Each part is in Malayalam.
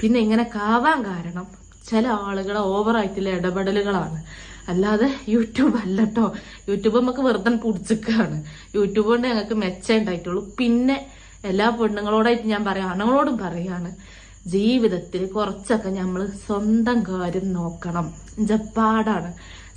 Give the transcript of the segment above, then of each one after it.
പിന്നെ ഇങ്ങനെ കാവാൻ കാരണം ചില ആളുകളെ ഓവറായിട്ടുള്ള ഇടപെടലുകളാണ്. അല്ലാതെ യൂട്യൂബ് അല്ലട്ടോ യൂട്യൂബ് നമുക്ക് വെറുതെ പിടിച്ചിക്കാണ്. യൂട്യൂബ് കൊണ്ട് ഞങ്ങൾക്ക് മെച്ചം ഉണ്ടായിട്ടുള്ളൂ. പിന്നെ എല്ലാ പെണ്ണുങ്ങളോടായിട്ട് ഞാൻ പറയാം ആണുങ്ങളോടും പറയാണ് ജീവിതത്തിൽ കുറച്ചൊക്കെ നമ്മൾ സ്വന്തം കാര്യം നോക്കണം. ജപ്പാടാണ്.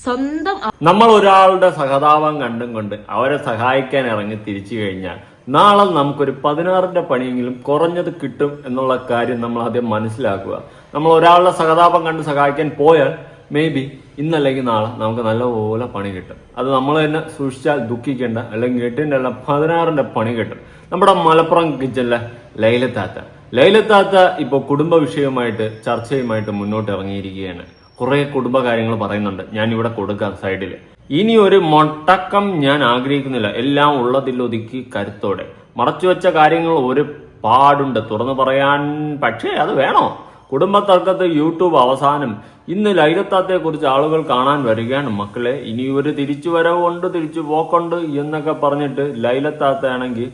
സ്വന്തം നമ്മൾ ഒരാളുടെ സഹതാപം കണ്ടും കൊണ്ട് അവരെ സഹായിക്കാൻ ഇറങ്ങി തിരിച്ചു കഴിഞ്ഞാൽ നാളെ നമുക്കൊരു പതിനാറിന്റെ പണിയെങ്കിലും കുറഞ്ഞത് കിട്ടും എന്നുള്ള കാര്യം നമ്മൾ ആദ്യം മനസ്സിലാക്കുക. നമ്മൾ ഒരാളുടെ സഹതാപം കണ്ട് സഹായിക്കാൻ പോയാൽ മേ ബി ഇന്നല്ലെങ്കിൽ നാളെ നമുക്ക് നല്ലപോലെ പണി കിട്ടും. അത് നമ്മൾ തന്നെ സൂക്ഷിച്ചാൽ ദുഃഖിക്കേണ്ട അല്ലെങ്കിൽ എട്ടിന്റെ അല്ല പതിനാറിന്റെ പണി കിട്ടും. നമ്മുടെ മലപ്പുറം കിച്ചനിലെ ലൈലത്താത്ത ലൈലത്താത്ത ഇപ്പോൾ കുടുംബ വിഷയവുമായിട്ട് ചർച്ചയുമായിട്ട് മുന്നോട്ട് ഇറങ്ങിയിരിക്കുകയാണ്. കുറേ കുടുംബ കാര്യങ്ങൾ പറയുന്നുണ്ട്. ഞാനിവിടെ കൊടുക്കാം സൈഡിൽ ഇനി ഒരു മൊട്ടക്കം ഞാൻ ആഗ്രഹിക്കുന്നില്ല. എല്ലാം ഉള്ളതിലൊതുക്കി കരുത്തോടെ. മറച്ചു വെച്ച കാര്യങ്ങൾ ഒരു പാടുണ്ട്. തുറന്നു പറയാൻ പക്ഷേ അത് വേണോ? കുടുംബ തർക്കത്ത് യൂട്യൂബ് അവസാനം. ഇന്ന് ലൈലത്താത്തെ കുറിച്ച് ആളുകൾ കാണാൻ വരികയാണ്. മക്കളെ ഇനി ഒരു തിരിച്ചു വരവുണ്ട് തിരിച്ചു പോക്കുണ്ട് എന്നൊക്കെ പറഞ്ഞിട്ട് ലൈലത്താത്ത ആണെങ്കിൽ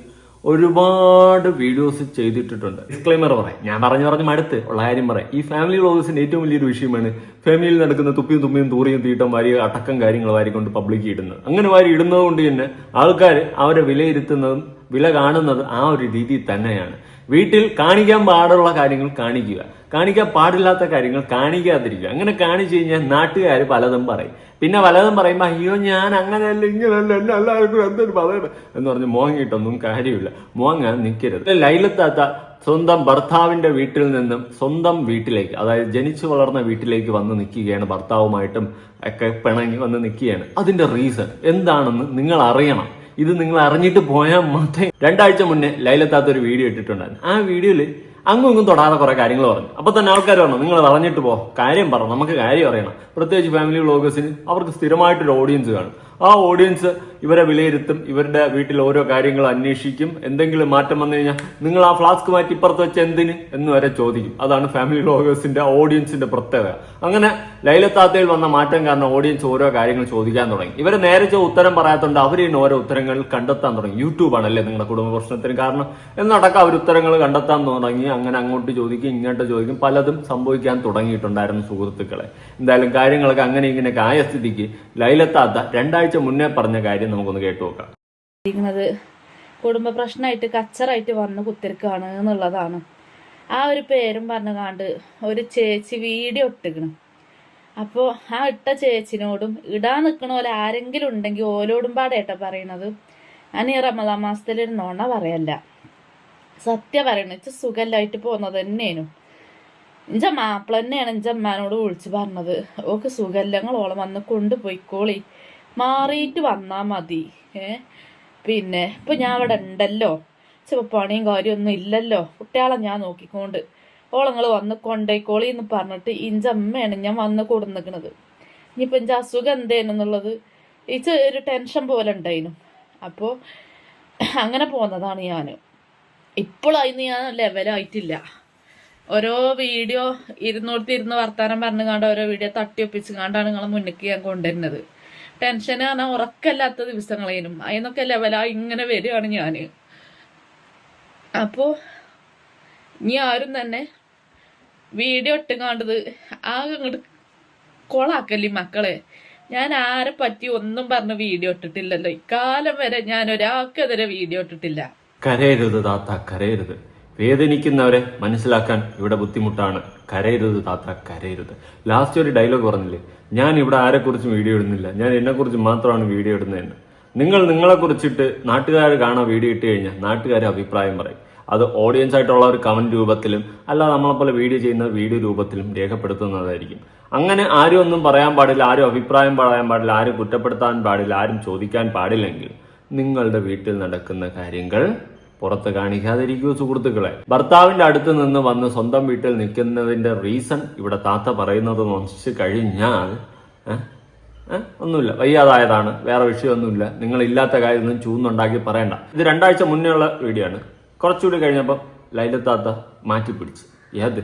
ഒരുപാട് വീഡിയോസ് ചെയ്തിട്ടിട്ടുണ്ട്. ഡിസ്ക്ലൈമർ പറയാം ഞാൻ പറഞ്ഞു പറഞ്ഞ് മടുത്ത്. ഉള്ള കാര്യം പറയാം ഈ ഫാമിലി വ്ളോഗ്സിന്റെ ഏറ്റവും വലിയൊരു വിഷയമാണ് ഫാമിലിയിൽ നടക്കുന്ന തുപ്പിയും തുമ്മിയും തൂറിയും തീട്ടം വാരി അടക്കം കാര്യങ്ങൾ വാരിക്കൊണ്ട് പബ്ലിക് ഇടുന്നത്. അങ്ങനെ വാരി ഇടുന്നത് കൊണ്ട് തന്നെ ആൾക്കാർ അവരെ വിലയിരുത്തുന്നതും വില കാണുന്നത് ആ ഒരു രീതിയിൽ തന്നെയാണ്. വീട്ടിൽ കാണിക്കാൻ പാടുള്ള കാര്യങ്ങൾ കാണിക്കുക. കാണിക്കാൻ പാടില്ലാത്ത കാര്യങ്ങൾ കാണിക്കാതിരിക്കുക. അങ്ങനെ കാണിച്ചു കഴിഞ്ഞാൽ നാട്ടുകാർ പലതും പറയും. പിന്നെ പലതും പറയുമ്പോൾ അയ്യോ ഞാൻ അങ്ങനെയല്ല ഇങ്ങനെയല്ല എന്നെ എല്ലാവർക്കും എന്തൊരു പറയണം എന്ന് പറഞ്ഞ് മോങ്ങിയിട്ടൊന്നും കാര്യമില്ല. മോങ്ങാൻ നിൽക്കരുത് ലൈലത്താത്ത സ്വന്തം ഭർത്താവിന്റെ വീട്ടിൽ നിന്നും സ്വന്തം വീട്ടിലേക്ക് അതായത് ജനിച്ചു വളർന്ന വീട്ടിലേക്ക് വന്ന് നിൽക്കുകയാണ് ഭർത്താവുമായിട്ടും ഒക്കെ പിണങ്ങി വന്ന് നിൽക്കുകയാണ്. അതിന്റെ റീസൺ എന്താണെന്ന് നിങ്ങൾ അറിയണം ഇത് നിങ്ങൾ അറിഞ്ഞിട്ട് പോയാൽ മാത്രമേ രണ്ടാഴ്ച മുന്നേ ലൈലത്താത്ത ഒരു വീഡിയോ ഇട്ടിട്ടുണ്ടായിരുന്നു. ആ വീഡിയോയിൽ അങ്ങും ഇങ്ങും തൊടാതെ കുറെ കാര്യങ്ങൾ പറഞ്ഞു. അപ്പൊ തന്നെ ആൾക്കാർ പറഞ്ഞു നിങ്ങൾ അറിഞ്ഞിട്ട് പോ കാര്യം പറ നമുക്ക് കാര്യം അറിയണം. പ്രത്യേകിച്ച് ഫാമിലി വ്ളോഗേഴ്സിന് അവർക്ക് സ്ഥിരമായിട്ടൊരു ഓഡിയൻസ് കാണും. ആ ഓഡിയൻസ് ഇവരെ വിലയിരുത്തും ഇവരുടെ വീട്ടിൽ ഓരോ കാര്യങ്ങൾ അന്വേഷിക്കും. എന്തെങ്കിലും മാറ്റം വന്നു കഴിഞ്ഞാൽ നിങ്ങൾ ആ ഫ്ലാസ്ക് മാറ്റി ഇപ്പുറത്ത് വെച്ച് എന്തിന് എന്ന് വരെ ചോദിക്കും. അതാണ് ഫാമിലി വ്ളോഗേഴ്സിന്റെ ഓഡിയൻസിന്റെ പ്രത്യേകത. അങ്ങനെ ലൈലത്താത്തയിൽ വന്ന മാറ്റം കാരണം ഓഡിയൻസ് ഓരോ കാര്യങ്ങൾ ചോദിക്കാൻ തുടങ്ങി. ഇവരെ നേരെ ഉത്തരം പറയാത്തോണ്ട് അവർ ഇന്ന് ഓരോ ഉത്തരങ്ങൾ കണ്ടെത്താൻ തുടങ്ങി. യൂട്യൂബ് ആണല്ലേ നിങ്ങളുടെ കുടുംബ പ്രശ്നത്തിന് കാരണം. എന്നടക്കം അവർ ഉത്തരങ്ങൾ കണ്ടെത്താൻ തുടങ്ങി. അങ്ങനെ അങ്ങോട്ട് ചോദിക്കും ഇങ്ങോട്ട് ചോദിക്കും. പലതും സംഭവിക്കാൻ തുടങ്ങിയിട്ടുണ്ടായിരുന്നു സുഹൃത്തുക്കളെ. എന്തായാലും കാര്യങ്ങളൊക്കെ അങ്ങനെ ഇങ്ങനെയൊക്കെ ആയ സ്ഥിതിക്ക് ലൈലത്താത്ത രണ്ടാഴ്ച മുന്നേ പറഞ്ഞ കാര്യം നമുക്കൊന്ന് കേട്ടു നോക്കാം. കുടുംബ പ്രശ്നമായിട്ട് കച്ചറായിട്ട് വന്ന് കുത്തിരിക്കാണ് എന്നുള്ളതാണ്. ആ ഒരു പേരും പറഞ്ഞു കാണ്ട് ഒരു ചേച്ചി വീഡിയോ ഇട്ടിക്കണം അപ്പോൾ ആ ഇട്ട ചേച്ചിനോടും ഇടാൻ നിൽക്കണ പോലെ ആരെങ്കിലും ഉണ്ടെങ്കിൽ ഓലോടും പാടേട്ടാ പറയണത്. ഞാൻ ഈ റമദാൻ നുണ പറയല്ല. സത്യം പറയണ ഇച്ച പോകുന്നത് തന്നെയാണ്. ഇഞ്ച മാപ്പിള തന്നെയാണ് എന്റെ അമ്മാനോട് വിളിച്ച് പറഞ്ഞത്. ഓക്ക് ഓളം വന്ന് കൊണ്ടുപോയിക്കോളി. മാറിയിട്ട് വന്നാൽ മതി. ഏ? പിന്നെ ഇപ്പൊ ഞാൻ അവിടെ ഉണ്ടല്ലോ. ചില പണിയും കാര്യമൊന്നും ഇല്ലല്ലോ. കുട്ടികളെ ഞാൻ നോക്കിക്കൊണ്ട്. ഓളങ്ങൾ വന്ന് കൊണ്ടേക്കോളി എന്ന് പറഞ്ഞിട്ട് ഇഞ്ച അമ്മയാണ് ഞാൻ വന്ന് കൊടുന്നിക്കണത്. ഇനിയിപ്പോൾ ഇഞ്ച അസുഖം എന്തേനെന്നുള്ളത്? ഈ ഒരു ടെൻഷൻ പോലെ ഉണ്ടായിരുന്നു അപ്പോൾ അങ്ങനെ പോന്നതാണ് ഞാൻ ഇപ്പോഴായിരുന്നു ഞാൻ ലെവലായിട്ടില്ല ഓരോ വീഡിയോ ഇരുന്നോടത്ത് ഇരുന്ന് വർത്താനം പറഞ്ഞു കണ്ട് ഓരോ വീഡിയോ തട്ടി ഒപ്പിച്ച് കണ്ടാണ് നിങ്ങളെ മുന്നിലേക്ക് ഞാൻ കൊണ്ടുവരുന്നത്. പറഞ്ഞാൽ ഉറക്കല്ലാത്ത ദിവസങ്ങളേനും. അതിനൊക്കെ ലെവലായി ഇങ്ങനെ വരികയാണ് ഞാൻ അപ്പോൾ ഇനി ആരും തന്നെ വീഡിയോ ഇട്ട് കണ്ടത് ആകെ അങ്ങോട്ട് കൊളാക്കല്ലേ മക്കളെ. ഞാൻ ആരെ പറ്റി ഒന്നും പറഞ്ഞ് വീഡിയോ ഇട്ടിട്ടില്ലല്ലോ. ഇക്കാലം വരെ ഞാൻ ഒരാൾക്കെതിരെ വീഡിയോ ഇട്ടിട്ടില്ല. കരയരുത് താത്ത കരയരുത്. വേദനിക്കുന്നവരെ മനസ്സിലാക്കാൻ ഇവിടെ ബുദ്ധിമുട്ടാണ്. കരയരുത് താത്ത കരയരുത്. ലാസ്റ്റ് ഒരു ഡയലോഗ് പറഞ്ഞില്ലേ? ഞാൻ ഇവിടെ ആരെക്കുറിച്ചും വീഡിയോ ഇടുന്നില്ല. ഞാൻ എന്നെക്കുറിച്ച് മാത്രമാണ് വീഡിയോ ഇടുന്നതെന്ന്. നിങ്ങൾ നിങ്ങളെ കുറിച്ചിട്ട് നാട്ടുകാർ കാണാൻ വീഡിയോ ഇട്ട് കഴിഞ്ഞാൽ നാട്ടുകാർ അഭിപ്രായം പറയും. അത് ഓഡിയൻസ് ആയിട്ടുള്ള ഒരു കമന്റ് രൂപത്തിലും അല്ലാതെ നമ്മളെപ്പോലെ വീഡിയോ ചെയ്യുന്ന വീഡിയോ രൂപത്തിലും രേഖപ്പെടുത്തുന്നതായിരിക്കും. അങ്ങനെ ആരും ഒന്നും പറയാൻ പാടില്ല ആരും അഭിപ്രായം പറയാൻ പാടില്ല ആരും കുറ്റപ്പെടുത്താൻ പാടില്ല ആരും ചോദിക്കാൻ പാടില്ലെങ്കിൽ നിങ്ങളുടെ വീട്ടിൽ നടക്കുന്ന കാര്യങ്ങൾ പുറത്ത് കാണിക്കാതിരിക്കൂ സുഹൃത്തുക്കളെ. ഭർത്താവിന്റെ അടുത്ത് നിന്ന് വന്ന് സ്വന്തം വീട്ടിൽ നിൽക്കുന്നതിന്റെ റീസൺ ഇവിടെ താത്ത പറയുന്നത് നശിച്ചു കഴിഞ്ഞാൽ? ഒന്നുമില്ല. വയ്യാതായതാണ്. വേറെ വിഷയമൊന്നുമില്ല. നിങ്ങൾ ഇല്ലാത്ത കാര്യമൊന്നും ചൂന്നുണ്ടാക്കി പറയണ്ട. ഇത് രണ്ടാഴ്ച മുന്നേ ഉള്ള വീഡിയോ ആണ്. കുറച്ചുകൂടി കഴിഞ്ഞപ്പോൾ ലൈലത്താത്ത മാറ്റി പിടിച്ച്. ഏത്?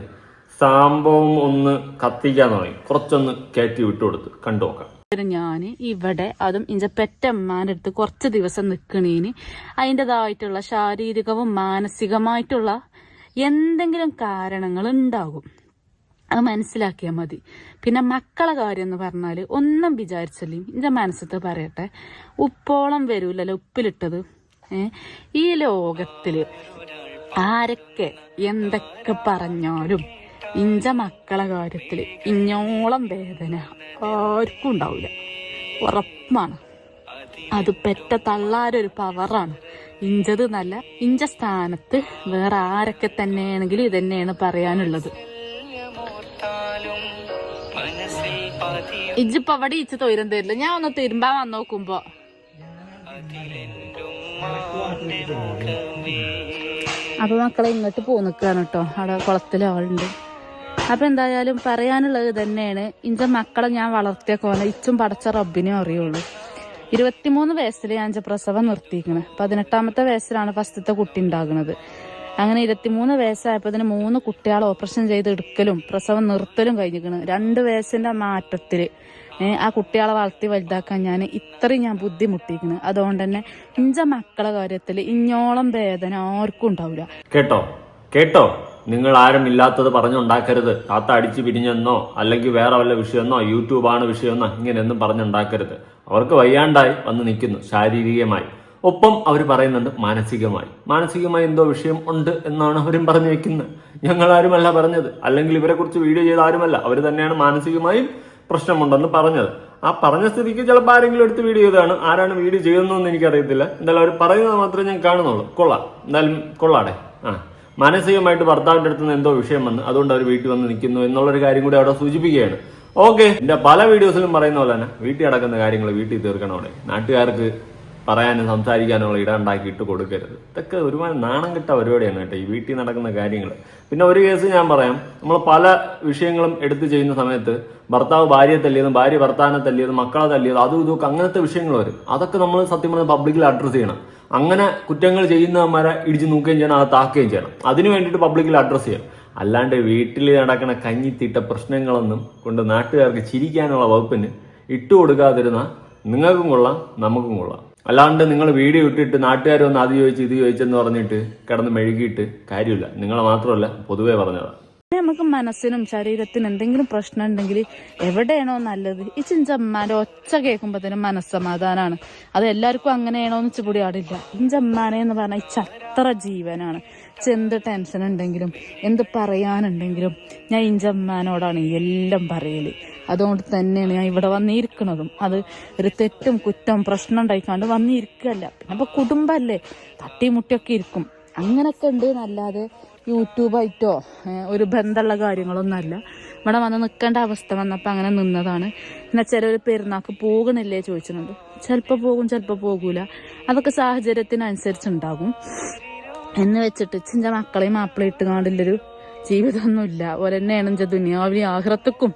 സംഭവം ഒന്ന് കത്തിക്കാൻ തുടങ്ങി. കുറച്ചൊന്ന് കയറ്റി വിട്ടുകൊടുത്ത്. കണ്ടു നോക്കാം. ഞാൻ ഇവിടെ അതും ഇഞ്ച പെറ്റമ്മാന്റെ അടുത്ത് കുറച്ച് ദിവസം നിൽക്കണേന് അതിന്റെതായിട്ടുള്ള ശാരീരികവും മാനസികമായിട്ടുള്ള എന്തെങ്കിലും കാരണങ്ങൾ ഉണ്ടാകും അത് മനസ്സിലാക്കിയാൽ മതി. പിന്നെ മക്കളെ കാര്യം എന്ന് പറഞ്ഞാൽ ഒന്നും വിചാരിച്ചല്ലേ? എന്റെ മനസ്സത്ത് പറയട്ടെ. ഉപ്പോളം വരൂലല്ലോ ഉപ്പിലിട്ടത്. ഈ ലോകത്തിൽ ആരൊക്കെ എന്തൊക്കെ പറഞ്ഞാലും ഇഞ്ച മക്കളെ കാര്യത്തിൽ ഇഞ്ഞോളം വേദന ആർക്കും ഉണ്ടാവില്ല ഉറപ്പാണ്. അത് പെറ്റ തള്ളാരൊരു പവറാണ്. ഇഞ്ചത് നല്ല ഇഞ്ച സ്ഥാനത്ത് വേറെ ആരൊക്കെ തന്നെയാണെങ്കിലും ഇതന്നെയാണ് പറയാനുള്ളത്. ഇജ്ജിപ്പോ അവിടെ ഇച്ച് തൊയിരം തരില്ല. ഞാൻ ഒന്ന് തിരുമ്പാൻ വന്ന് നോക്കുമ്പോ. അപ്പൊ മക്കളെ ഇങ്ങോട്ട് പോന്നിക്കാണ് കേട്ടോ അവിടെ കുളത്തിലെ ആളുണ്ട്. അപ്പൊ എന്തായാലും പറയാനുള്ളത് തന്നെയാണ് ഇഞ്ച മക്കളെ ഞാൻ വളർത്തിയ കോലെ ഇച്ചും പടച്ച റബ്ബിനെ അറിയുള്ളൂ. ഇരുപത്തിമൂന്ന് വയസ്സിൽ ഞാൻ പ്രസവം നിർത്തിയിരിക്കണ്. പതിനെട്ടാമത്തെ വയസ്സിലാണ് ഫസ്റ്റത്തെ കുട്ടി ഉണ്ടാകുന്നത്. അങ്ങനെ ഇരുപത്തിമൂന്ന് വയസ്സായപ്പോൾ ഇതിന് മൂന്ന് കുട്ടികളെ ഓപ്പറേഷൻ ചെയ്ത് എടുക്കലും പ്രസവം നിർത്തലും കഴിഞ്ഞിരിക്കണ്. രണ്ട് വയസ്സിന്റെ മാറ്റത്തിൽ ആ കുട്ടികളെ വളർത്തി വലുതാക്കാൻ ഞാൻ ഇത്രയും ഞാൻ ബുദ്ധിമുട്ടിയിരിക്കണ്. അതുകൊണ്ട് തന്നെ ഇഞ്ച മക്കളെ കാര്യത്തിൽ ഇഞ്ഞോളം വേദന ആർക്കും ഉണ്ടാവില്ല കേട്ടോ? കേട്ടോ? നിങ്ങൾ ആരും ഇല്ലാത്തത് പറഞ്ഞുണ്ടാക്കരുത്. താത്ത അടിച്ചു പിരിഞ്ഞെന്നോ അല്ലെങ്കിൽ വേറെ വല്ല വിഷയമെന്നോ യൂട്യൂബാണ് വിഷയമെന്നോ ഇങ്ങനെയൊന്നും പറഞ്ഞുണ്ടാക്കരുത്. അവർക്ക് വയ്യാണ്ടായി വന്ന് നിൽക്കുന്നു ശാരീരികമായി. ഒപ്പം അവർ പറയുന്നുണ്ട് മാനസികമായി. മാനസികമായി എന്തോ വിഷയം ഉണ്ട് എന്നാണ് അവരും പറഞ്ഞു വെക്കുന്നത്. ഞങ്ങൾ ആരുമല്ല പറഞ്ഞത്. അല്ലെങ്കിൽ ഇവരെ കുറിച്ച് വീഡിയോ ചെയ്ത ആരുമല്ല. അവർ തന്നെയാണ് മാനസികമായും പ്രശ്നമുണ്ടെന്ന് പറഞ്ഞത്. ആ പറഞ്ഞ സ്ഥിതിക്ക് ചിലപ്പോൾ ആരെങ്കിലും എടുത്ത് വീഡിയോ ചെയ്തതാണ്. ആരാണ് വീഡിയോ ചെയ്തതെന്നൊന്നും എനിക്കറിയത്തില്ല. എന്തായാലും അവർ പറയുന്നത് മാത്രമേ ഞാൻ കാണുന്നുള്ളൂ. കൊള്ളാം. എന്തായാലും കൊള്ളാടെ. ആ. മാനസികമായിട്ട് ഭർത്താവിന്റെ അടുത്ത് നിന്ന് എന്തോ വിഷയം വന്ന് അതുകൊണ്ട് അവർ വീട്ടിൽ വന്ന് നിൽക്കുന്നു എന്നുള്ളൊരു കാര്യം കൂടി അവിടെ സൂചിപ്പിക്കുകയാണ്. ഓക്കെ എന്റെ പല വീഡിയോസിലും പറയുന്ന പോലെ തന്നെ വീട്ടിൽ നടക്കുന്ന കാര്യങ്ങൾ വീട്ടിൽ തീർക്കണം നാട്ടുകാർക്ക് പറയാനും സംസാരിക്കാനും ഉള്ള ഇടം ഉണ്ടാക്കി ഇട്ട് കൊടുക്കരുത്. ഇതൊക്കെ ഒരുപാട് നാണം കിട്ട പരിപാടിയാണ് കേട്ടോ ഈ വീട്ടിൽ നടക്കുന്ന കാര്യങ്ങൾ. പിന്നെ ഒരു കേസ് ഞാൻ പറയാം. നമ്മൾ പല വിഷയങ്ങളും എടുത്തു ചെയ്യുന്ന സമയത്ത് ഭർത്താവ് ഭാര്യയെ തല്ലിയതും ഭാര്യ ഭർത്താവിനെ തല്ലിയതും മക്കളെ തല്ലിയതും അതും ഇതൊക്കെ അങ്ങനത്തെ വിഷയങ്ങൾ വരും. അതൊക്കെ നമ്മൾ സത്യം പറഞ്ഞാൽ പബ്ലിക്കിൽ അഡ്രസ്സ് ചെയ്യണം. അങ്ങനെ കുറ്റങ്ങൾ ചെയ്യുന്നവന്മാരെ ഇടിച്ച് നോക്കുകയും ചെയ്യണം അത് താക്കുകയും ചെയ്യണം. അതിന് വേണ്ടിയിട്ട് പബ്ലിക്കിൽ അഡ്രസ്സ് ചെയ്യണം. അല്ലാണ്ട് വീട്ടിൽ നടക്കുന്ന കഞ്ഞിത്തിട്ട പ്രശ്നങ്ങളൊന്നും കൊണ്ട് നാട്ടുകാർക്ക് ചിരിക്കാനുള്ള വകുപ്പിന് ഇട്ടു കൊടുക്കാതിരുന്ന നിങ്ങൾക്കും കൊള്ളാം നമുക്കും കൊള്ളാം. അല്ലാണ്ട് നിങ്ങൾ വീഡിയോ ഇട്ടിട്ട് നാട്ടുകാർ വന്ന് അത് ചോദിച്ച് ഇത് ചോദിച്ചെന്ന് പറഞ്ഞിട്ട് കിടന്ന് മെഴുകിയിട്ട് കാര്യമില്ല. നിങ്ങളെ മാത്രമല്ല പൊതുവേ പറഞ്ഞതാണ് നമുക്ക് മനസ്സിനും ശരീരത്തിനും എന്തെങ്കിലും പ്രശ്നം ഉണ്ടെങ്കിൽ എവിടെയാണോ നല്ലത്? ഈ ചിഞ്ചമ്മാന്റെ ഒച്ച കേൾക്കുമ്പോഴത്തേനും മനസ്സമാധാനമാണ് അത് എല്ലാവർക്കും അങ്ങനെയാണോ എന്ന് വെച്ചുകൂടി ആടില്ല ഇഞ്ചമ്മാനെ എന്ന് പറഞ്ഞാൽ ഈ ചത്ര ജീവനാണ്. എന്ത് ടെൻഷൻ ഉണ്ടെങ്കിലും എന്ത് പറയാനുണ്ടെങ്കിലും ഞാൻ ഇഞ്ചമ്മാനോടാണ് എല്ലാം പറയൽ അതുകൊണ്ട് തന്നെയാണ് ഞാൻ ഇവിടെ വന്നിരിക്കുന്നതും അത് ഒരു തെറ്റും കുറ്റം പ്രശ്നം ഉണ്ടായിക്കാണ്ട് വന്നിരിക്കല്ല പിന്നെ ഇപ്പൊ കുടുംബമല്ലേ തട്ടിമുട്ടിയൊക്കെ ഇരിക്കും. അങ്ങനൊക്കെ ഉണ്ട് എന്നല്ലാതെ യൂട്യൂബായിട്ടോ ഒരു ബന്ധമുള്ള കാര്യങ്ങളൊന്നും അല്ല ഇവിടെ വന്ന് നിൽക്കേണ്ട അവസ്ഥ വന്നപ്പോൾ അങ്ങനെ നിന്നതാണ്. എന്നാൽ ചിലർ പെരുന്നാക്ക് പോകണില്ലേ ചോദിച്ചിട്ടുണ്ട്. ചിലപ്പോൾ പോകും ചിലപ്പോൾ പോകൂല. അതൊക്കെ സാഹചര്യത്തിനനുസരിച്ചുണ്ടാകും. എന്ന് വെച്ചിട്ട് ചിഞ്ച മക്കളെയും മാപ്പിളയിട്ട് ഇട്ടുകാണ്ടില്ലൊരു ജീവിതമൊന്നുമില്ല. ഓരെന്നെയാണ് ദുനിയാവിലെ ആഹ്റത്തുക്കും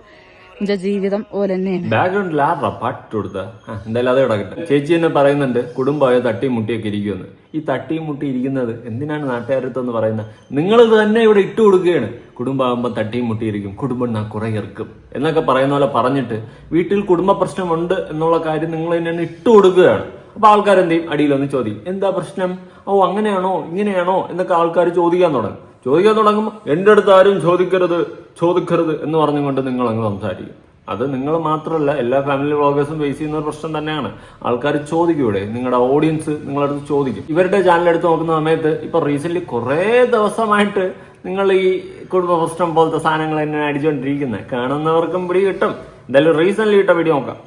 ഇഞ്ച ജീവിതം പോലെ തന്നെയാണ് ബാക്ക്ഗ്രൗണ്ടിൽ പാട്ട് കൊടുത്ത. എന്തായാലും അത് കിടക്കട്ടെ ചേച്ചി തന്നെ പറയുന്നുണ്ട് കുടുംബമായ തട്ടിയും മുട്ടിയൊക്കെ ഇരിക്കുമെന്ന്. ഈ തട്ടിയും മുട്ടി ഇരിക്കുന്നത് എന്തിനാണ് നാട്ടുകാരത്തെന്ന് പറയുന്നത് നിങ്ങൾ തന്നെ ഇവിടെ ഇട്ട് കൊടുക്കുകയാണ്. കുടുംബമാകുമ്പോൾ തട്ടിയും മുട്ടിയിരിക്കും കുടുംബം നാ കുറെ ഇറക്കും. എന്നൊക്കെ പറയുന്ന പോലെ പറഞ്ഞിട്ട് വീട്ടിൽ കുടുംബ പ്രശ്നമുണ്ട് എന്നുള്ള കാര്യം നിങ്ങൾ തന്നെയാണ് ഇട്ട് കൊടുക്കുകയാണ്. അപ്പൊ ആൾക്കാർ എന്ത് ചെയ്യും അടിയിലൊന്ന് ചോദിക്കും. എന്താ പ്രശ്നം? ഓ അങ്ങനെയാണോ? ഇങ്ങനെയാണോ? എന്നൊക്കെ ആൾക്കാർ ചോദിക്കാൻ തുടങ്ങും. ചോദിക്കാൻ തുടങ്ങുമ്പോൾ എന്റെ അടുത്ത് ആരും ചോദിക്കരുത് ചോദിക്കരുത് എന്ന് പറഞ്ഞുകൊണ്ട് നിങ്ങൾ അങ്ങ് സംസാരിക്കും. അത് നിങ്ങൾ മാത്രമല്ല എല്ലാ ഫാമിലി വ്ളോഗേഴ്സും ഫേസ് ചെയ്യുന്ന ഒരു പ്രശ്നം തന്നെയാണ്. ആൾക്കാർ ചോദിക്കൂടെ? നിങ്ങളുടെ ഓഡിയൻസ് നിങ്ങളുടെ അടുത്ത് ചോദിക്കും. ഇവരുടെ ചാനൽ എടുത്ത് നോക്കുന്ന സമയത്ത് ഇപ്പൊ റീസെന്റ് കുറേ ദിവസമായിട്ട് നിങ്ങൾ ഈ കുടുംബ പ്രശ്നം പോലത്തെ സാധനങ്ങൾ തന്നെ അടിച്ചുകൊണ്ടിരിക്കുന്നത് കാണുന്നവർക്കും പിടി കിട്ടും. എന്തായാലും റീസെന്റ് ഇട്ട വീഡിയോ നോക്കാം.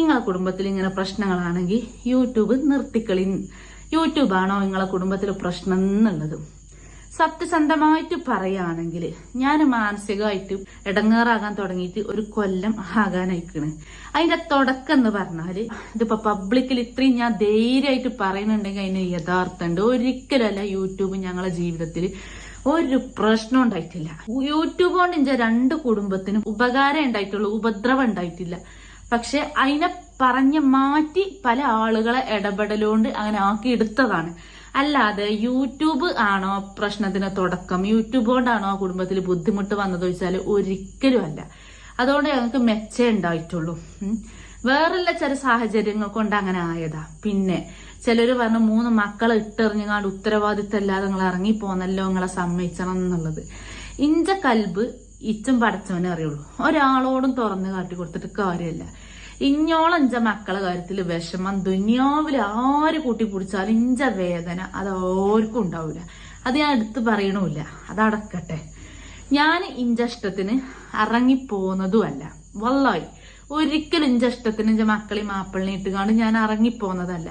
നിങ്ങളെ കുടുംബത്തിൽ ഇങ്ങനെ പ്രശ്നങ്ങളാണെങ്കിൽ യൂട്യൂബ് നിർത്തിക്കളി. യൂട്യൂബാണോ നിങ്ങളെ കുടുംബത്തിൽ പ്രശ്നം എന്നുള്ളത്? സത്യസന്ധമായിട്ട് പറയുകയാണെങ്കിൽ ഞാൻ മാനസികമായിട്ട് ഇടങ്ങേറാകാൻ തുടങ്ങിയിട്ട് ഒരു കൊല്ലം ആകാനായിക്കണ്. അതിന്റെ തുടക്കം എന്ന് പറഞ്ഞാൽ ഇതിപ്പോ പബ്ലിക്കിൽ ഇത്രയും ഞാൻ ധൈര്യമായിട്ട് പറയുന്നുണ്ടെങ്കിൽ അതിന് യഥാർത്ഥമുണ്ട്. ഒരിക്കലല്ല യൂട്യൂബ് ഞങ്ങളെ ജീവിതത്തിൽ ഒരു പ്രശ്നം ഉണ്ടായിട്ടില്ല. യൂട്യൂബ് കൊണ്ട് ഇഞ്ച രണ്ട് കുടുംബത്തിനും ഉപകാരം ഉണ്ടായിട്ടുള്ളൂ ഉപദ്രവം ഉണ്ടായിട്ടില്ല. പക്ഷെ അതിനെ പറഞ്ഞ് മാറ്റി പല ആളുകളെ ഇടപെടലുകൊണ്ട് അങ്ങനെ ആക്കി എടുത്തതാണ്. അല്ലാതെ യൂട്യൂബ് ആണോ പ്രശ്നത്തിന് തുടക്കം? യൂട്യൂബ് കൊണ്ടാണോ കുടുംബത്തിൽ ബുദ്ധിമുട്ട് വന്നത് ചോദിച്ചാൽ ഒരിക്കലും അല്ല അതുകൊണ്ട് ഞങ്ങൾക്ക് മെച്ചേ ഉണ്ടായിട്ടുള്ളൂ. വേറെല്ല ചില സാഹചര്യങ്ങൾ കൊണ്ട് അങ്ങനെ ആയതാ. പിന്നെ ചിലര് പറഞ്ഞു മൂന്ന് മക്കളെ ഇട്ടെറിഞ്ഞാണ്ട് ഉത്തരവാദിത്തം ഇല്ലാതെ നിങ്ങൾ ഇറങ്ങിപ്പോന്നല്ലോ നിങ്ങളെ സമ്മതിച്ചണം എന്നുള്ളത്. ഇഞ്ച കൽബ് ഇച്ചും പടച്ചവനെ അറിയുള്ളൂ. ഒരാളോടും തുറന്ന് കാട്ടി കൊടുത്തിട്ട് കാര്യമല്ല. ഇഞ്ഞോളം ഇഞ്ച മക്കളെ കാര്യത്തിൽ വിഷമം. ദുന്യാവിൽ ആര് കൂട്ടി പിടിച്ചാലും ഇഞ്ച വേദന അത് ആർക്കും ഉണ്ടാവില്ല അത് ഞാൻ എടുത്ത് പറയണമില്ല അതടക്കട്ടെ ഞാൻ ഇഞ്ച ഇഷ്ടത്തിന് ഇറങ്ങിപ്പോന്നതുമല്ല വള്ളായി. ഒരിക്കലും ഇഞ്ച ഇഷ്ടത്തിന് ഇഞ്ച മക്കളെ മാപ്പിളിനെ ഇട്ടുകാണ്ട് ഞാൻ ഇറങ്ങിപ്പോന്നതല്ല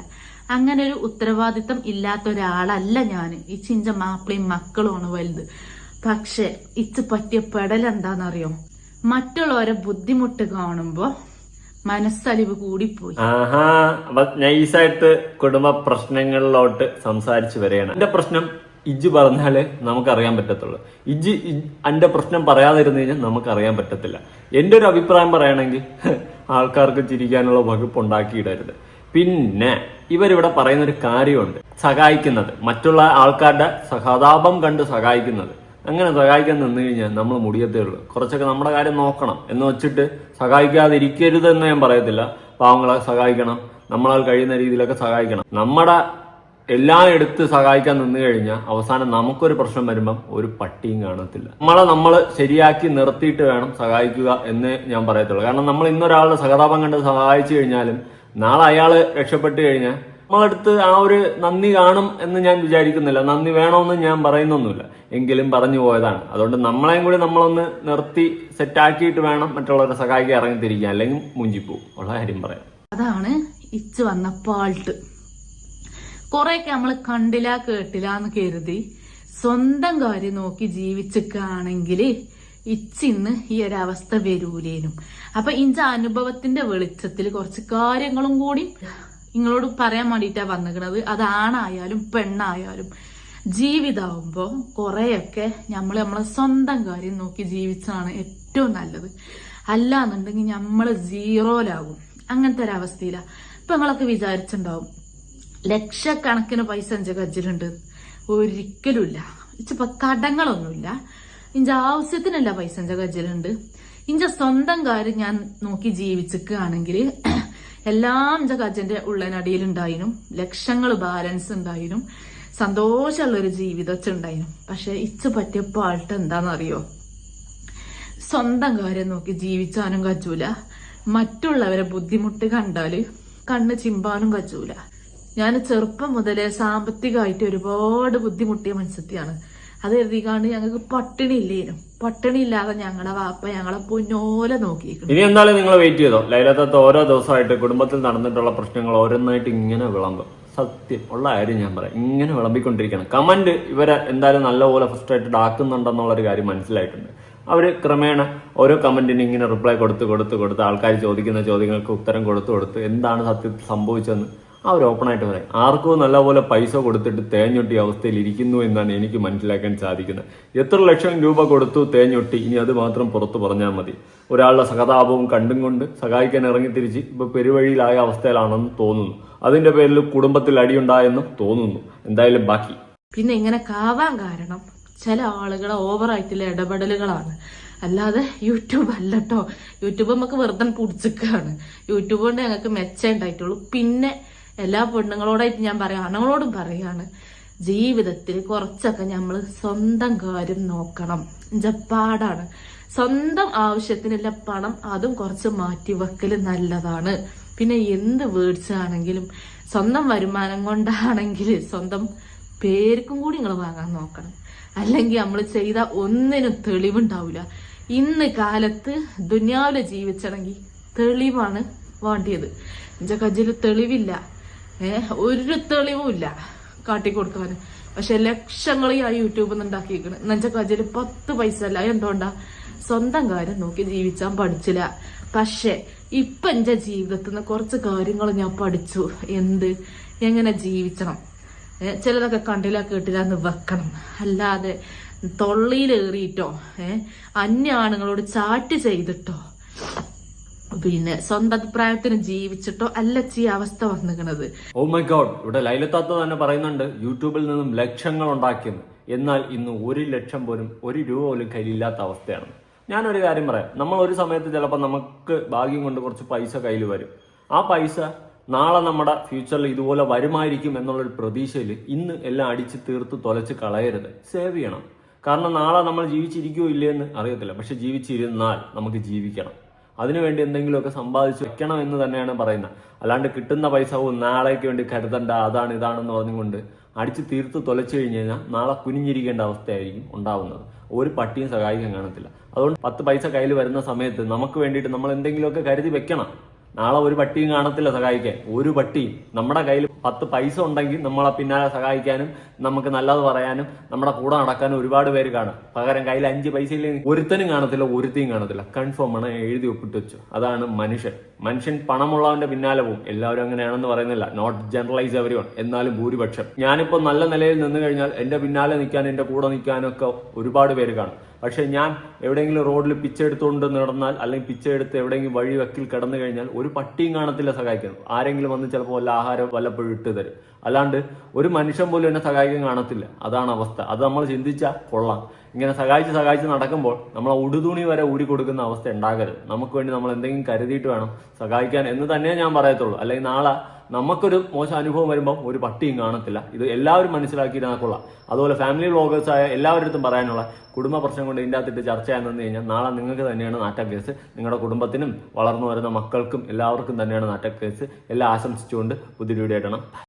അങ്ങനെ ഒരു ഉത്തരവാദിത്തം ഇല്ലാത്ത ഒരാളല്ല ഞാൻ. ഇച്ച് ഇഞ്ച മാപ്പിളയും മക്കളുമാണ് വലുത്. പക്ഷെ ഇച്ച് പറ്റിയ പെടൽ എന്താണെന്നറിയോ മറ്റുള്ളവരെ ബുദ്ധിമുട്ട് കാണുമ്പോ മനസ്സലിവ് കൂടിപ്പോയി. ആഹാ അപ്പൊ നൈസായിട്ട് കുടുംബ പ്രശ്നങ്ങളിലോട്ട് സംസാരിച്ചു വരികയാണ്. എന്റെ പ്രശ്നം ഇജ്ജ് പറഞ്ഞാലേ നമുക്കറിയാൻ പറ്റത്തുള്ളൂ. ഇജ്ജ് എന്റെ പ്രശ്നം പറയാതിരുന്നു കഴിഞ്ഞാൽ നമുക്കറിയാൻ പറ്റത്തില്ല. എന്റെ ഒരു അഭിപ്രായം പറയുകയാണെങ്കിൽ ആൾക്കാർക്ക് ചിരിക്കാനുള്ള വകുപ്പ് ഉണ്ടാക്കിയിടരുത്. പിന്നെ ഇവരിവിടെ പറയുന്ന ഒരു കാര്യമുണ്ട്. സഹായിക്കുന്നത്. മറ്റുള്ള ആൾക്കാരുടെ സഹതാപം കണ്ട് സഹായിക്കുന്നത്. അങ്ങനെ സഹായിക്കാൻ നിന്ന് കഴിഞ്ഞാൽ നമ്മൾ മുടിയത്തേ ഉള്ളൂ. കുറച്ചൊക്കെ നമ്മുടെ കാര്യം നോക്കണം എന്ന് വെച്ചിട്ട് സഹായിക്കാതിരിക്കരുതെന്ന് ഞാൻ പറയത്തില്ല. പാവങ്ങളെ സഹായിക്കണം. നമ്മളാൽ കഴിയുന്ന രീതിയിലൊക്കെ സഹായിക്കണം. നമ്മുടെ എല്ലാം എടുത്ത് സഹായിക്കാൻ നിന്നു കഴിഞ്ഞാൽ അവസാനം നമുക്കൊരു പ്രശ്നം വരുമ്പം ഒരു പട്ടിയും കാണത്തില്ല. നമ്മളെ നമ്മൾ ശരിയാക്കി നിർത്തിയിട്ട് വേണം സഹായിക്കുക എന്ന് ഞാൻ പറയത്തുള്ളൂ. കാരണം നമ്മൾ ഇന്നൊരാളുടെ സഹതാപം കണ്ട് സഹായിച്ചു കഴിഞ്ഞാലും നാളെ അയാൾ രക്ഷപ്പെട്ടു കഴിഞ്ഞാൽ നമ്മളടുത്ത് ആ ഒരു നന്ദി കാണും എന്ന് ഞാൻ വിചാരിക്കുന്നില്ല. നന്ദി വേണമെന്ന് ഞാൻ പറയുന്നൊന്നുമില്ല. എങ്കിലും പറഞ്ഞു പോയതാണ്. അതുകൊണ്ട് നമ്മളെയും കൂടി നമ്മളൊന്ന് നിർത്തി സെറ്റാക്കിയിട്ട് വേണം മറ്റുള്ളവരെ സഹായിക്കാൻ ഇറങ്ങിത്തിരിക്കുക അല്ലെങ്കിൽ മുഞ്ചിപ്പോവും. ഉള്ള കാര്യം പറയാം. അതാണ് ഇച്ച് വന്ന പാൾട്ട് കുറെയൊക്കെ നമ്മൾ കണ്ടില്ല കേട്ടില്ല എന്ന് കരുതി സ്വന്തം കാര്യം നോക്കി ജീവിച്ചിക്കാണെങ്കിൽ ഇച്ചിന്ന് ഈ ഒരവസ്ഥ വരൂലേനും. അപ്പൊ ഇഞ്ച അനുഭവത്തിന്റെ വെളിച്ചത്തിൽ കുറച്ച് കാര്യങ്ങളും കൂടി നിങ്ങളോട് പറയാൻ വേണ്ടിയിട്ടാ വന്നിക്കണത്. അതാണായാലും പെണ്ണായാലും ജീവിതമാകുമ്പോൾ കുറെയൊക്കെ നമ്മൾ നമ്മളെ സ്വന്തം കാര്യം നോക്കി ജീവിച്ചതാണ് ഏറ്റവും നല്ലത്. അല്ല എന്നുണ്ടെങ്കിൽ നമ്മൾ സീറോയിലാകും അങ്ങനത്തെ ഒരു അവസ്ഥയിലാണ് ഇപ്പൊ നിങ്ങളൊക്കെ വിചാരിച്ചിട്ടുണ്ടാവും ലക്ഷക്കണക്കിന് പൈസ എന്റെ കജ്ജിലുണ്ട്. ഒരിക്കലുമില്ല. ഇച്ചിപ്പോൾ കടങ്ങളൊന്നുമില്ല. ഇഞ്ച ആവശ്യത്തിനല്ല പൈസ എന്റെ കജ്ജിലുണ്ട്. ഇഞ്ച സ്വന്തം കാര്യം ഞാൻ നോക്കി ജീവിച്ചിക്കുകയാണെങ്കിൽ എല്ലാം ഇഞ്ച കജ്ജന്റെ ഉള്ളനടിയിൽ ഉണ്ടായിനും ലക്ഷങ്ങൾ ബാലൻസ് ഉണ്ടായിനും സന്തോഷമുള്ള ഒരു ജീവിതം ഉണ്ടായിരുന്നു പക്ഷെ ഇച്ച് പറ്റിയ പാട്ട് എന്താണെന്നറിയോ? സ്വന്തം കാര്യം നോക്കി ജീവിച്ചാനും കജൂല. മറ്റുള്ളവരെ ബുദ്ധിമുട്ട് കണ്ടാൽ കണ്ണ് ചിമ്പാനും കജൂല. ഞാൻ ചെറുപ്പം മുതലേ സാമ്പത്തികമായിട്ട് ഒരുപാട് ബുദ്ധിമുട്ടിയ മത്സ്യത്തെയാണ് അത് എഴുതിക്കാണ്ട് ഞങ്ങൾക്ക് പട്ടിണി ഇല്ലേനും. പട്ടിണി ഇല്ലാതെ ഞങ്ങളെ വാപ്പ ഞങ്ങളെ പൊന്നോലെ നോക്കിയിരിക്കും ഇനി എന്തായാലും നിങ്ങൾ വെയിറ്റ് ചെയ്തോ? ലൈലത്തത്ത് ഓരോ ദിവസമായിട്ട് കുടുംബത്തിൽ നടന്നിട്ടുള്ള പ്രശ്നങ്ങൾ ഓരോന്നായിട്ട് ഇങ്ങനെ വിളമ്പും. സത്യം ഉള്ള കാര്യം ഞാൻ പറയാം. ഇങ്ങനെ വിളമ്പിക്കൊണ്ടിരിക്കണം. കമന്റ് ഇവരെ എന്തായാലും നല്ലപോലെ ഫസ്റ്റ് ആയിട്ട് ഡാക്കുന്നുണ്ടെന്നുള്ളൊരു കാര്യം മനസ്സിലായിട്ടുണ്ട്. അവർ ക്രമേണ ഓരോ കമന്റിന് ഇങ്ങനെ റിപ്ലൈ കൊടുത്ത് കൊടുത്ത് കൊടുത്ത് ആൾക്കാർ ചോദിക്കുന്ന ചോദ്യങ്ങൾക്ക് ഉത്തരം കൊടുത്തു കൊടുത്ത് എന്താണ് സത്യം സംഭവിച്ചതെന്ന് അവർ ഓപ്പണായിട്ട് പറയും. ആർക്കും നല്ലപോലെ പൈസ കൊടുത്തിട്ട് തേഞ്ഞൊട്ടി അവസ്ഥയിൽ ഇരിക്കുന്നു എന്നാണ് എനിക്ക് മനസ്സിലാക്കാൻ സാധിക്കുന്നത്. എത്ര ലക്ഷം രൂപ കൊടുത്തു തേഞ്ഞൊട്ടി ഇനി അത് മാത്രം പുറത്തു പറഞ്ഞാൽ മതി. ഒരാളുടെ സഹതാപവും കണ്ടും കൊണ്ട് സഹായിക്കാൻ ഇറങ്ങി തിരിച്ച് ഇപ്പൊ പെരുവഴിയിലായ അവസ്ഥയിലാണെന്ന് തോന്നുന്നു. അതിന്റെ പേരിൽ കുടുംബത്തിൽ അടിയുണ്ടായെന്നും തോന്നുന്നു. എന്തായാലും ബാക്കി. പിന്നെ ഇങ്ങനെ കാവാൻ കാരണം ചില ആളുകളെ ഓവറായിട്ടുള്ള ഇടപെടലുകളാണ്. അല്ലാതെ യൂട്യൂബ് അല്ലട്ടോ. യൂട്യൂബ് നമുക്ക് വെറുതെ പുടിച്ചിക്കാണ്. യൂട്യൂബ് കൊണ്ട് ഞങ്ങൾക്ക് മെച്ചം ഉണ്ടായിട്ടുള്ളൂ. പിന്നെ എല്ലാ പെണ്ണുങ്ങളോടായിട്ട് ഞാൻ പറയാം ആണുങ്ങളോടും പറയാണ് ജീവിതത്തിൽ കുറച്ചൊക്കെ നമ്മൾ സ്വന്തം കാര്യം നോക്കണം. ജപ്പാടാണ് സ്വന്തം ആവശ്യത്തിനുള്ള പണം അതും കുറച്ച് മാറ്റി വെക്കൽ നല്ലതാണ്. പിന്നെ എന്ത് വേർഡ്സ് ആണെങ്കിലും സ്വന്തം വരുമാനം കൊണ്ടാണെങ്കിൽ സ്വന്തം പേർക്കും കൂടി നിങ്ങൾ വാങ്ങാൻ നോക്കണം. അല്ലെങ്കിൽ നമ്മൾ ചെയ്ത ഒന്നിനും തെളിവുണ്ടാവില്ല ഇന്ന് കാലത്ത് ദുനിയാവിൽ ജീവിച്ചണമെങ്കിൽ തെളിവാണ് വേണ്ടിയത്. എന്റെ കജ്ജിൽ തെളിവില്ല. ഒരു തെളിവും ഇല്ല കാട്ടിക്കൊടുക്കാൻ. പക്ഷെ ലക്ഷങ്ങൾ ആ യൂട്യൂബിൽ നിന്ന് ഉണ്ടാക്കിയിരിക്കണം എന്നുവെച്ചാൽ കജ്ജിൽ പത്ത് പൈസ അല്ല. എന്തുകൊണ്ടാ? സ്വന്തം കാര്യം നോക്കി ജീവിച്ചാൻ പഠിച്ചില്ല. പക്ഷെ ഇപ്പൊ എന്റെ ജീവിതത്തിൽ നിന്ന് കുറച്ച് കാര്യങ്ങൾ ഞാൻ പഠിച്ചു. എന്ത്? എങ്ങനെ ജീവിക്കണം ചിലതൊക്കെ കണ്ടില്ല കേട്ടില്ല എന്ന് വെക്കണം. അല്ലാതെ തൊള്ളിയിലേറിയിട്ടോ ഏഹ് അന്യ ആണുങ്ങളോട് ചാറ്റ് ചെയ്തിട്ടോ പിന്നെ സ്വന്തം അഭിപ്രായത്തിന് ജീവിച്ചിട്ടോ അല്ല ചീ അവസ്ഥ വന്നിക്കണത്. ഓ മൈ ഗോഡ് ഇവിടെ ലൈലത്താത്ത തന്നെ പറയുന്നുണ്ട് യൂട്യൂബിൽ നിന്നും ലക്ഷങ്ങൾ ഉണ്ടാക്കിയെന്ന് എന്നാൽ ഇന്ന് ഒരു ലക്ഷം പോലും ഒരു രൂപ പോലും കയ്യിലില്ലാത്ത അവസ്ഥയാണ്. ഞാനൊരു കാര്യം പറയാം. നമ്മൾ ഒരു സമയത്ത് ചിലപ്പോൾ നമുക്ക് ഭാഗ്യം കൊണ്ട് കുറച്ച് പൈസ കയ്യിൽ വരും. ആ പൈസ നാളെ നമ്മുടെ ഫ്യൂച്ചറിൽ ഇതുപോലെ വരുമായിരിക്കും എന്നുള്ളൊരു പ്രതീക്ഷയിൽ ഇന്ന് എല്ലാം അടിച്ച് തീർത്ത് തുലച്ച് കളയരുത്. സേവ് ചെയ്യണം. കാരണം നാളെ നമ്മൾ ജീവിച്ചിരിക്കുമോ ഇല്ലയെന്ന് അറിയത്തില്ല. പക്ഷെ ജീവിച്ചിരുന്നാൽ നമുക്ക് ജീവിക്കണം. അതിനുവേണ്ടി എന്തെങ്കിലുമൊക്കെ സമ്പാദിച്ച് വെക്കണം എന്ന് തന്നെയാണ് പറയുന്നത്. അല്ലാണ്ട് കിട്ടുന്ന പൈസ നാളേക്ക് വേണ്ടി കരുതണ്ട അതാണ് ഇതാണെന്ന് പറഞ്ഞുകൊണ്ട് അടിച്ച് തീർത്ത് തൊലച്ചു കഴിഞ്ഞ് കഴിഞ്ഞാൽ നാളെ കുനിഞ്ഞിരിക്കേണ്ട അവസ്ഥയായിരിക്കും ഉണ്ടാവുന്നത്. ഒരു പട്ടിയും സഹായിക്കാൻ കാണത്തില്ല. അതുകൊണ്ട് പത്ത് പൈസ കയ്യിൽ വരുന്ന സമയത്ത് നമുക്ക് വേണ്ടിയിട്ട് നമ്മൾ എന്തെങ്കിലുമൊക്കെ കരുതി വെക്കണം. നാളെ ഒരു പട്ടിയും കാണത്തില്ല സഹായിക്കാൻ. ഒരു പട്ടിയും നമ്മുടെ കയ്യിൽ പത്ത് പൈസ ഉണ്ടെങ്കിൽ നമ്മളെ പിന്നാലെ സഹായിക്കാനും നമുക്ക് നല്ലത് പറയാനും നമ്മുടെ കൂടെ നടക്കാനും ഒരുപാട് പേര് കാണും. പകരം കയ്യിൽ അഞ്ച് പൈസ ഇല്ലെങ്കിൽ ഒരുത്തനും കാണത്തില്ല ഒരുത്തിയും കാണത്തില്ല. കൺഫേം ആണ് എഴുതി ഒപ്പിട്ട് വെച്ചു. അതാണ് മനുഷ്യൻ. മനുഷ്യൻ പണമുള്ളവന്റെ പിന്നാലെ പോകും എല്ലാവരും അങ്ങനെയാണെന്ന് പറയുന്നില്ല. നോട്ട് ജനറലൈസ് എവരി വൺ എന്നാലും ഭൂരിപക്ഷം. ഞാനിപ്പോൾ നല്ല നിലയിൽ നിന്ന് കഴിഞ്ഞാൽ എന്റെ പിന്നാലെ നിൽക്കാനും എന്റെ കൂടെ നിൽക്കാനും ഒക്കെ ഒരുപാട് പേര് കാണും. പക്ഷെ ഞാൻ എവിടെയെങ്കിലും റോഡിൽ പിച്ചെടുത്തുകൊണ്ട് നടന്നാൽ അല്ലെങ്കിൽ പിച്ചെടുത്ത് എവിടെയെങ്കിലും വഴി വക്കിൽ കിടന്നു കഴിഞ്ഞാൽ ഒരു പട്ടിയും കാണത്തില്ല സഹായിക്കുന്നത്. ആരെങ്കിലും വന്ന് ചിലപ്പോൾ വല്ല ആഹാരം വല്ലപ്പോഴും ഇട്ട് തരും. അല്ലാണ്ട് ഒരു മനുഷ്യൻ പോലും എന്നെ സഹായിക്കാൻ കാണത്തില്ല. അതാണ് അവസ്ഥ. അത് നമ്മൾ ചിന്തിച്ചാൽ കൊള്ളാം. ഇങ്ങനെ സഹായിച്ച് സഹായിച്ച് നടക്കുമ്പോൾ നമ്മൾ ഉടുതുണി വരെ ഊരി കൊടുക്കുന്ന അവസ്ഥ ഉണ്ടാകരുത്. നമുക്ക് വേണ്ടി നമ്മൾ എന്തെങ്കിലും കരുതിയിട്ട് വേണം സഹായിക്കാൻ എന്ന് തന്നെ ഞാൻ പറയത്തുള്ളൂ. അല്ലെങ്കിൽ നാളെ നമുക്കൊരു മോശം അനുഭവം വരുമ്പോൾ ഒരു പട്ടിയും കാണത്തില്ല. ഇത് എല്ലാവരും മനസ്സിലാക്കിയിരുന്നാൽ കൊള്ളാം. അതുപോലെ ഫാമിലി വ്ളോഗേഴ്സായ എല്ലാവരുടെ പറയാനുള്ള കുടുംബ പ്രശ്നം കൊണ്ട് ഇതിന്റെ അകത്തിട്ട് ചർച്ച ചെയ്യാൻ നിന്ന് കഴിഞ്ഞാൽ നാളെ നിങ്ങൾക്ക് തന്നെയാണ് നാട്ടക്കേസ് നിങ്ങളുടെ കുടുംബത്തിനും വളർന്നു വരുന്ന മക്കൾക്കും എല്ലാവർക്കും തന്നെയാണ് നാട്ടക്കേസ് എല്ലാം ആശംസിച്ചുകൊണ്ട് പുതിയ വീഡിയോ ഇടണം